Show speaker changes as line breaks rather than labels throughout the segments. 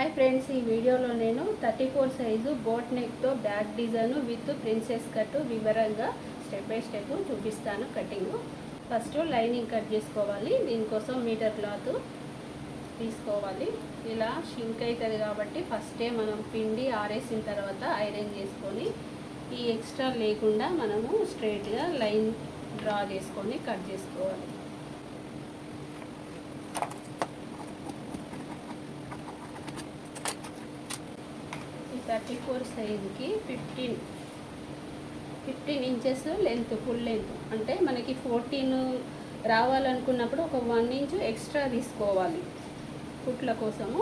Hi friends ఈ వీడియోలో నేను thirty four size boat నెక్తో back design with princess cut వివరంగా స్టెప్ బై స్టెప్ చూపిస్తాను కటింగ్. ఫస్ట్ లైనింగ్ కట్ చేసుకోవాలి. దీనికోసం మీటర్ క్లాత్ తీసుకోవాలి. ఇలా షింక్ అవుతుంది కాబట్టి ఫస్టే మనం పిండి ఆరేసిన తర్వాత ఐరన్ చేసుకొని ఈ ఎక్స్ట్రా లేకుండా మనము స్ట్రైట్గా లైన్ డ్రా చేసుకొని కట్ చేసుకోవాలి ఈ thirty four సైజుకి fifteen fifteen inches length full length అంటే మనకి ఫోర్టీన్ రావాలనుకున్నప్పుడు ఒక వన్ ఇంచ్ ఎక్స్ట్రా తీసుకోవాలి కుట్ల కోసము.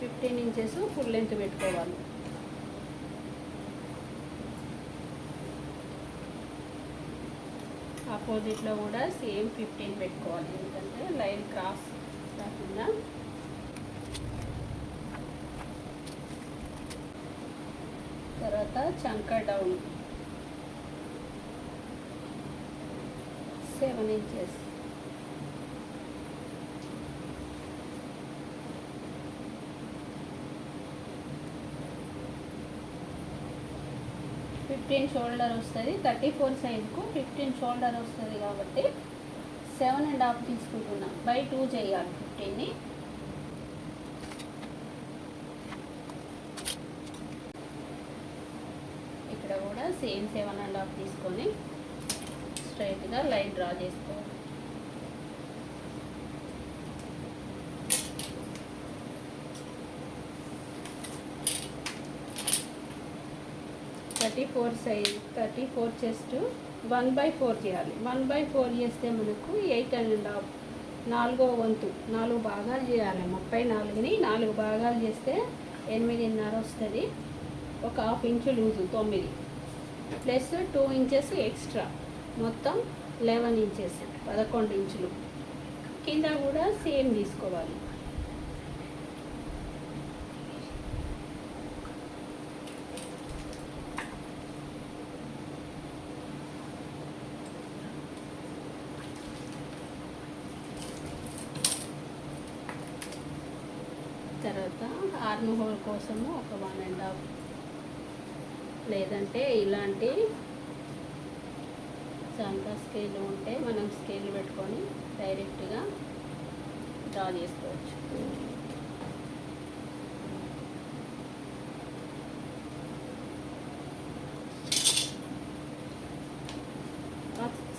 ఫిఫ్టీన్ ఇంచెస్ ఫుల్ లెంత్ పెట్టుకోవాలి. ఆపోజిట్లో కూడా సేమ్ ఫిఫ్టీన్ పెట్టుకోవాలి. ఎందుకంటే లైన్ క్రాస్ కాకుండా తర్వాత చంక down seven inches fifteen shoulder వస్తుంది థర్టీ ఫోర్ సైజ్కు ఫిఫ్టీన్ షోల్డర్ వస్తుంది కాబట్టి సెవెన్ అండ్ హాఫ్ తీసుకుంటున్నాం. బై టూ చేయాలి ఫిఫ్టీన్ని ఇక్కడ కూడా సేమ్ సెవెన్ అండ్ హాఫ్ తీసుకొని స్ట్రైట్గా లైన్ డ్రా చేసుకోవాలి. Thirty four size thirty four chest one by four చేయాలి. వన్ బై ఫోర్ చేస్తే మనకు ఎయిట్ అండ్ హాఫ్ నాలుగో వంతు నాలుగు భాగాలు చేయాలి. ముప్పై నాలుగుని నాలుగు భాగాలు చేస్తే ఎనిమిదిన్నర వస్తుంది. ఒక హాఫ్ ఇంచు లూజు తొమ్మిది. Plus two inches extra. మొత్తం లెవెన్ ఇంచెస్ పదకొండు ఇంచులు. కింద కూడా సేమ్ తీసుకోవాలి. తర్వాత ఆర్మ్ హోల్ కోసము ఒక వన్ అండ్ హాఫ్ లేదంటే ఇలాంటి సంతా స్కేల్ ఉంటే మనం స్కేల్ పెట్టుకొని డైరెక్ట్గా డ్రా చేసుకోవచ్చు.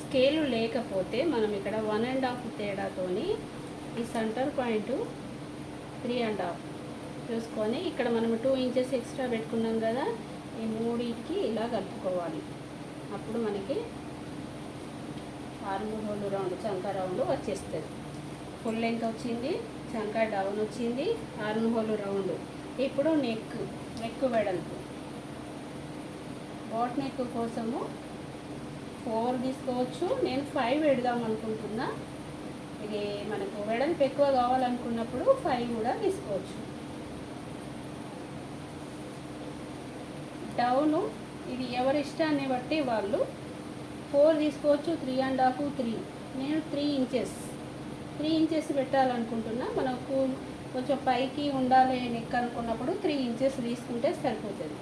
స్కేలు లేకపోతే మనం ఇక్కడ వన్ అండ్ హాఫ్ తేడాతోని ఈ centre point three and half చూసుకొని ఇక్కడ మనం టూ ఇంచెస్ ఎక్స్ట్రా పెట్టుకున్నాం కదా ఈ మూడింటికి ఇలా కలుపుకోవాలి. అప్పుడు మనకి ఆరు హోల్ రౌండ్ చంక రౌండ్ వచ్చేస్తుంది. ఫుల్ లెంత్ వచ్చింది? చంక డౌన్ వచ్చింది. ఆరు హోల్ రౌండ్. ఇప్పుడు నెక్ నెక్ వెడల్పు. బోట్ నెక్ కోసము ఫోర్ తీసుకోవచ్చు. నేను ఫైవ్ పెడదాం అనుకుంటున్నా. ఇది మనకు వెడల్పు ఎక్కువ కావాలనుకున్నప్పుడు ఫైవ్ కూడా తీసుకోవచ్చు. డౌను ఇది ఎవరి ఇష్టాన్ని బట్టి వాళ్ళు ఫోర్ తీసుకోవచ్చు త్రీ అండ్ హాఫ్ త్రీ. నేను త్రీ ఇంచెస్. త్రీ ఇంచెస్ పెట్టాలనుకుంటున్నా. మనకు కొంచెం పైకి ఉండాలి నెక్ అనుకున్నప్పుడు త్రీ ఇంచెస్ తీసుకుంటే సరిపోతుంది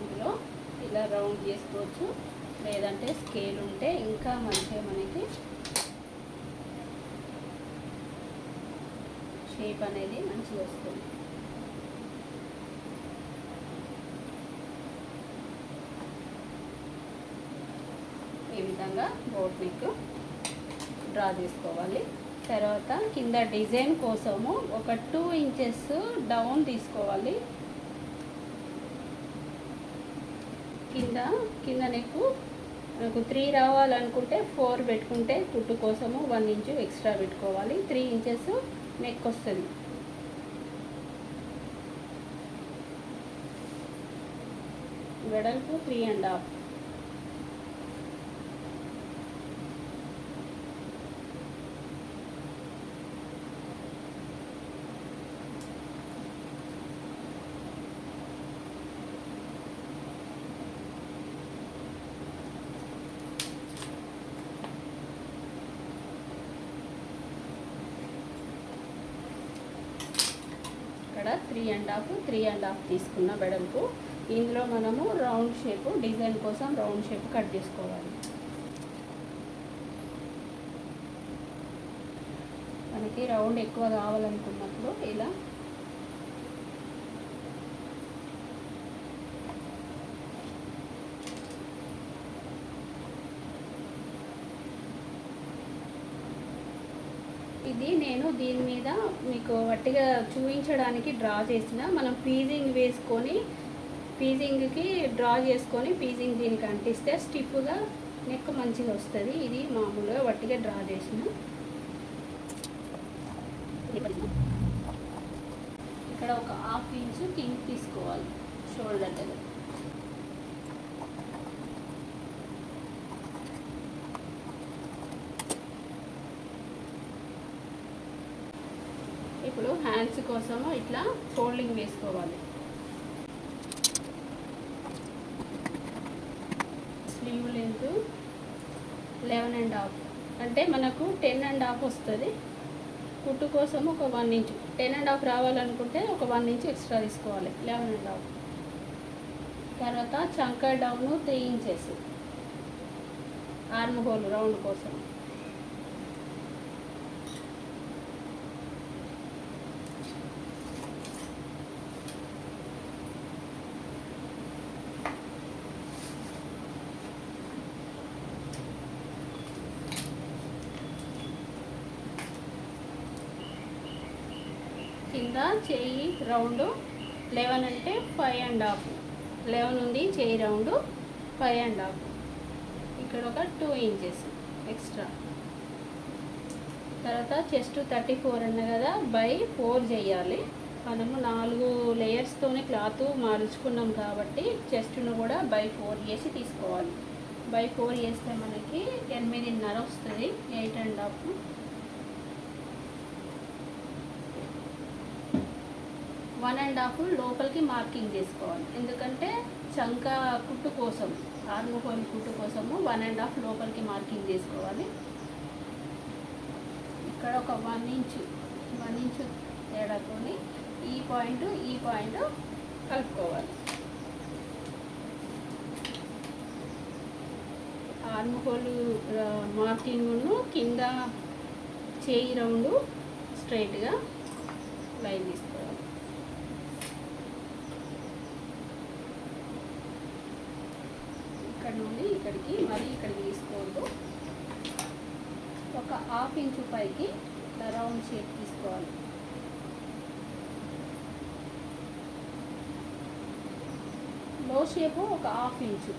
ఇందులో ఇలా రౌండ్ చేసుకోవచ్చు. లేదంటే స్కేల్ ఉంటే ఇంకా మంచిగా మనకి షేప్ అనేది మంచిగా వస్తుంది. ఈ విధంగా బోట్ నెక్ డ్రా చేసుకోవాలి. తర్వాత కింద డిజైన్ కోసము ఒక టూ ఇంచెస్ డౌన్ తీసుకోవాలి. కింద కింద నెక్కు మనకు త్రీ రావాలనుకుంటే ఫోర్ పెట్టుకుంటే కుట్టు కోసము వన్ ఇంచు ఎక్స్ట్రా పెట్టుకోవాలి. త్రీ ఇంచెస్ నెక్ వస్తుంది. వెడల్పు త్రీ అండ్ హాఫ్ ఇక్కడ three and half three and half తీసుకున్న వెడల్పు. ఇందులో మనము రౌండ్ షేప్ డిజైన్ కోసం రౌండ్ షేప్ కట్ చేసుకోవాలి. మనకి రౌండ్ ఎక్కువ కావాలనుకున్నప్పుడు ఇలా ఇది నేను దీని మీద మీకు వట్టిగా చూపించడానికి డ్రా చేసిన. మనం పీజింగ్ వేసుకొని పీజింగ్కి డ్రా చేసుకొని పీజింగ్ దీనికి అంటిస్తే స్టిఫ్గా నెక్ మంచిగా వస్తుంది. ఇది మామూలుగా వట్టిగా డ్రా చేసిన. ఇక్కడ ఒక హాఫ్ ఇంచు కింగ్ తీసుకోవాలి షోల్డర్ దగ్గర. ఇప్పుడు హ్యాండ్స్ కోసము ఇట్లా ఫోల్డింగ్ వేసుకోవాలి. Sleeve length eleven and half అంటే మనకు టెన్ అండ్ హాఫ్ వస్తుంది. కుట్టు కోసం ఒక one inch ten and half రావాలనుకుంటే ఒక వన్ ఇంచ్ ఎక్స్ట్రా తీసుకోవాలి. లెవెన్ అండ్ హాఫ్ తర్వాత చంకర్ down three inches arm hole round కోసం. చేయి రౌండ్ లెవెన్ అంటే ఫైవ్ అండ్ హాఫ్. లెవెన్ ఉంది చేయి రౌండ్ ఫైవ్ అండ్ హాఫ్. ఇక్కడ ఒక టూ ఇంచెస్ ఎక్స్ట్రా. తర్వాత చెస్ట్ థర్టీ ఫోర్ అన్న కదా బై ఫోర్ చేయాలి. మనము నాలుగు లేయర్స్తోనే క్లాత్ మార్చుకున్నాం కాబట్టి చెస్ట్ను కూడా బై ఫోర్ చేసి తీసుకోవాలి. బై ఫోర్ చేస్తే మనకి ఎనిమిదిన్నర వస్తుంది eight and half. One and half లోపలికి మార్కింగ్ చేసుకోవాలి. ఎందుకంటే చంక కుట్టు కోసం ఆర్మ్ కుట్టు కోసము వన్ అండ్ హాఫ్ లోపలికి మార్కింగ్ చేసుకోవాలి. ఇక్కడ ఒక వన్ ఇంచు వన్ ఇంచు తేడాకొని ఈ పాయింట్ ఈ పాయింట్ కలుపుకోవాలి. ఆర్మహోల్ మార్కింగ్ను కింద చేయి రౌండ్ స్ట్రైట్గా లైన్ తీసుకోవాలి ఇక్కడ నుండి ఇక్కడికి మరీ ఇక్కడికి తీసుకోవద్దు. ఒక హాఫ్ ఇంచు పైకి ఇట్లా రౌండ్ షేప్ తీసుకోవాలి. లో షేపు ఒక half inch.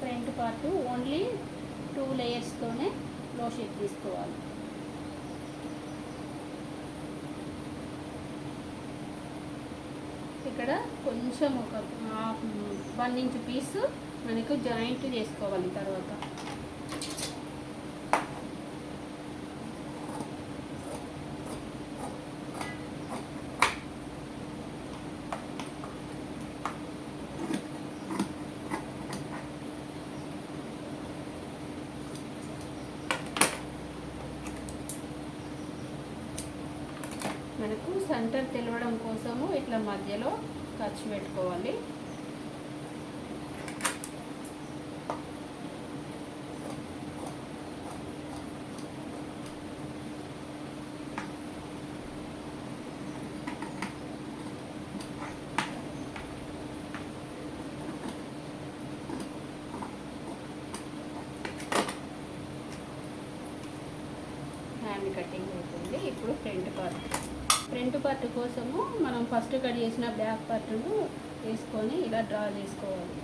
Front part only two లేయర్స్తోనే low shape తీసుకోవాలి. ఇక్కడ కొంచెం ఒక వన్ ఇంచ్ పీస్ మనకు జాయింట్ చేసుకోవాలి తర్వాత మనకు సెంటర్ తెలవడం కోసము ఇట్లా మధ్యలో ఖర్చు పెట్టుకోవాలి. హ్యాండ్ కటింగ్ అవుతుంది. ఇప్పుడు ఫ్రంట్ పార్ట్ ఫ్రంట్ పార్ట్ కోసము మనం ఫస్ట్ కట్ చేసిన బ్యాక్ పార్ట్ను వేసుకొని ఇలా డ్రా చేసుకోవాలి.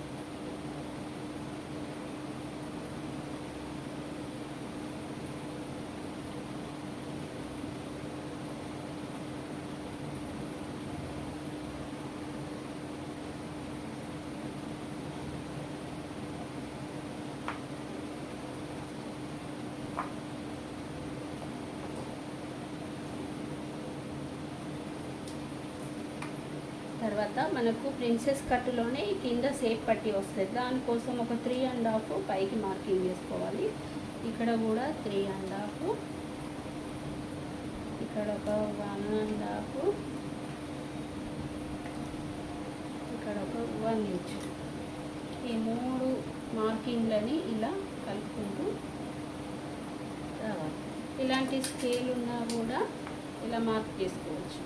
తర్వాత మనకు ప్రిన్సెస్ కట్టులోనే కింద సేప్ పట్టి వస్తుంది. దానికోసం ఒక త్రీ అండ్ హాఫ్ పైకి మార్కింగ్ చేసుకోవాలి. ఇక్కడ కూడా త్రీ అండ్ హాఫ్ ఇక్కడ ఒక వన్ అండ్ హాఫ్ ఇక్కడ ఒక వన్ ఇంచ్ ఈ మూడు మార్కింగ్లని ఇలా కలుపుకుంటూ రావాలి. ఇలాంటి స్కేల్ ఉన్నా కూడా ఇలా మార్క్ చేసుకోవచ్చు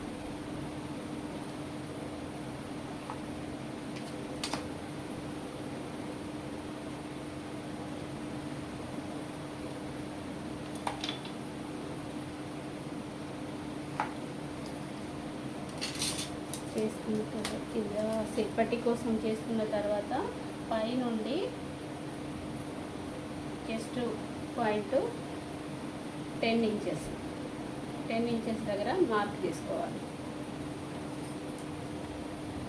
చేసుకున్న తర్వాత కింద కోసం చేసుకున్న తర్వాత పైనుండి just point ten inches. Ten inches దగ్గర మార్క్ చేసుకోవాలి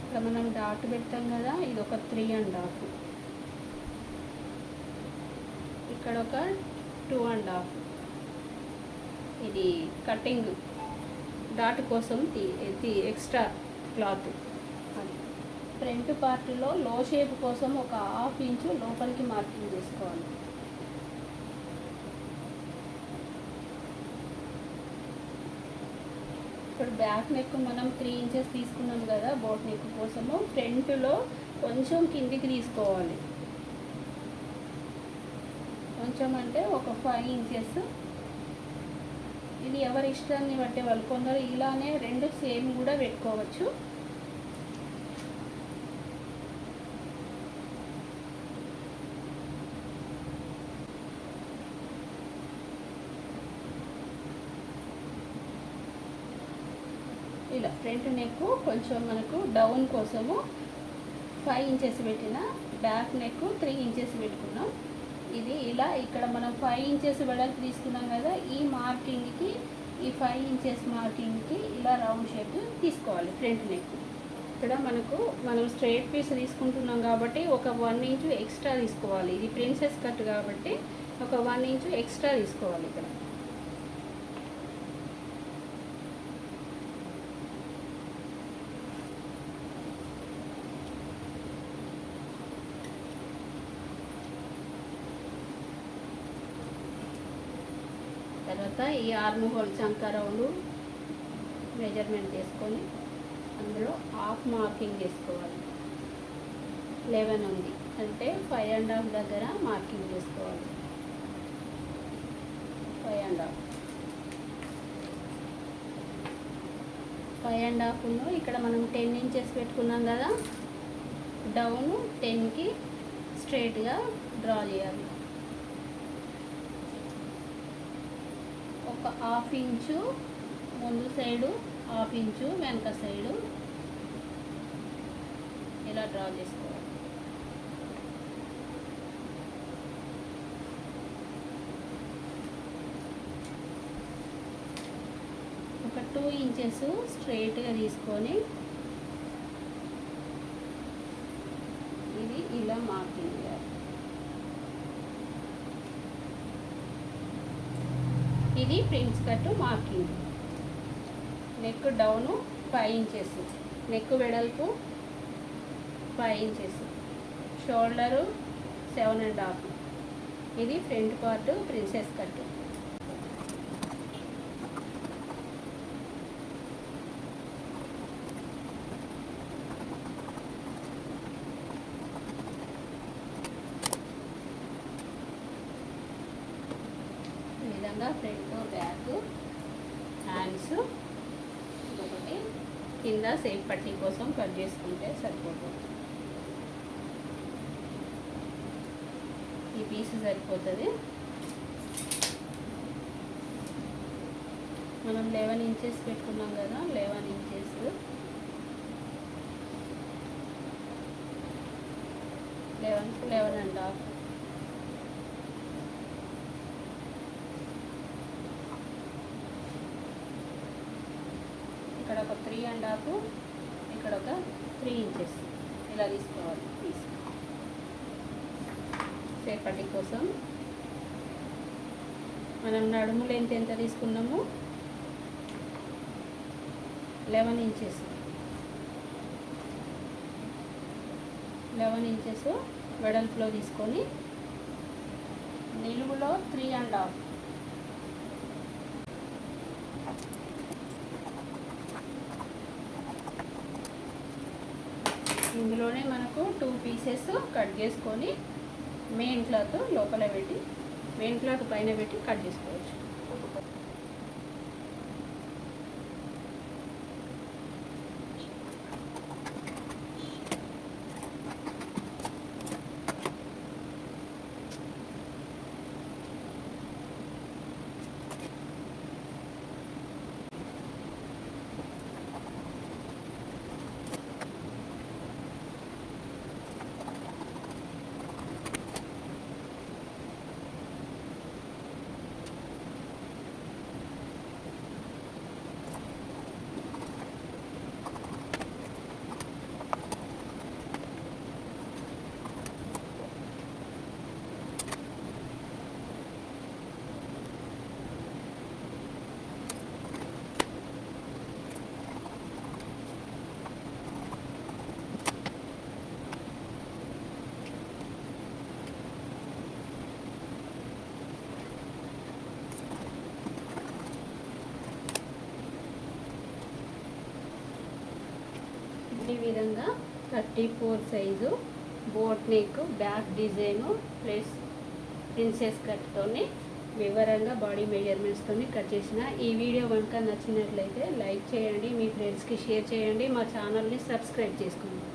ఇక్కడ మనం డాట్ పెడతాం కదా ఇది ఒక త్రీ అండ్ హాఫ్. ఇక్కడ ఒక టూ అండ్ హాఫ్. ఇది కటింగ్. డాట్ కోసం ఎక్స్ట్రా క్లాత్. ఫ్రంట్ పార్ట్లో లో షేప్ కోసం ఒక హాఫ్ ఇంచు లోపలికి మార్కింగ్ చేసుకోవాలి. ఇప్పుడు బ్యాక్ నెక్ మనం త్రీ ఇంచెస్ తీసుకున్నాం కదా బోట్ నెక్ కోసము. ఫ్రంట్లో కొంచెం కిందికి తీసుకోవాలి. కొంచెం అంటే ఒక ఫైవ్ ఇంచెస్. ఇది ఎవరి ఇష్టాన్ని బట్టి వాళ్ళు కొందరు ఇలానే రెండు సేమ్ కూడా పెట్టుకోవచ్చు ఇలా ఫ్రంట్ నెక్ కొంచెం మనకు డౌన్ కోసము ఫైవ్ ఇంచెస్ పెట్టిన బ్యాక్ నెక్ త్రీ ఇంచెస్ పెట్టుకున్నాం. ఇది ఇలా ఇక్కడ మనం ఫైవ్ ఇంచెస్ వెడల్పు తీసుకున్నాం కదా ఈ మార్కింగ్కి ఈ ఫైవ్ ఇంచెస్ మార్కింగ్కి ఇలా రౌండ్ షేప్ తీసుకోవాలి ఫ్రంట్ నెక్. ఇక్కడ మనకు మనం స్ట్రైట్ పీస్ తీసుకుంటున్నాం కాబట్టి ఒక వన్ ఇంచు ఎక్స్ట్రా తీసుకోవాలి. ఇది ప్రిన్సెస్ కట్ కాబట్టి ఒక వన్ ఇంచు ఎక్స్ట్రా తీసుకోవాలి ఇక్కడ. తర్వాత ఈ ఆర్మ్ హోల్ చంక రౌండ్ మెజర్మెంట్ చేసుకొని అందులో హాఫ్ మార్కింగ్ చేసుకోవాలి లెవెన్ ఉంది. అంటే ఫైవ్ అండ్ హాఫ్ దగ్గర మార్కింగ్ చేసుకోవాలి five and half. Five and half ఇక్కడ మనం టెన్ ఇంచెస్ పెట్టుకున్నాం కదా డౌన్ టెన్కి స్ట్రైట్గా డ్రా చేయాలి. ఒక హాఫ్ ఇంచు ముందు సైడు హాఫ్ ఇంచు వెనక సైడు. ఇలా డ్రా చేసుకోవాలి. ఒక టూ ఇంచెస్ స్ట్రైట్గా తీసుకొని ఇది ఇలా మార్కింగ్ చేయాలి ఇది prince cut marking. Neck down five inches. Neck వెడల్పు five inches. Shoulder seven and half. ఇది ఫ్రంట్ పార్ట్ ప్రిన్సెస్ కట్ ఈ విధంగా ఫ్రంట్ బ్యాక్ హ్యాండ్స్ ఒకటి కింద సేఫ్ పట్టీ కోసం కట్ చేసుకుంటే సరిపోతుంది. ఈ పీస్ సరిపోతుంది. మనం లెవెన్ ఇంచెస్ పెట్టుకున్నాం కదా eleven inches. Eleven eleven and half. ఇక్కడ ఒక త్రీ అండ్ హాఫ్ ఇక్కడ ఒక త్రీ ఇంచెస్ ఇలా తీసుకోవాలి పీస్ సేపటి కోసం మనం నడుము లెంత్ ఎంత తీసుకున్నాము? లెవెన్ ఇంచెస్ లెవెన్ ఇంచెస్ వెడల్పులో తీసుకొని నిలువులో త్రీ అండ్ హాఫ్ ఇందులోనే మనకు టూ పీసెస్ కట్ చేసుకొని మెయిన్ క్లాత్ లోపల పెట్టి మెయిన్ క్లాత్ పైన పెట్టి కట్ చేసుకోవచ్చు ఈ విధంగా thirty four size boat neck back design plus princess కట్తోని వివరంగా బాడీ మెజర్మెంట్స్తో కట్ చేసిన ఈ వీడియో కనుక నచ్చినట్లయితే లైక్ చేయండి మీ ఫ్రెండ్స్కి షేర్ చేయండి మా ఛానల్ని సబ్స్క్రైబ్ చేసుకోండి.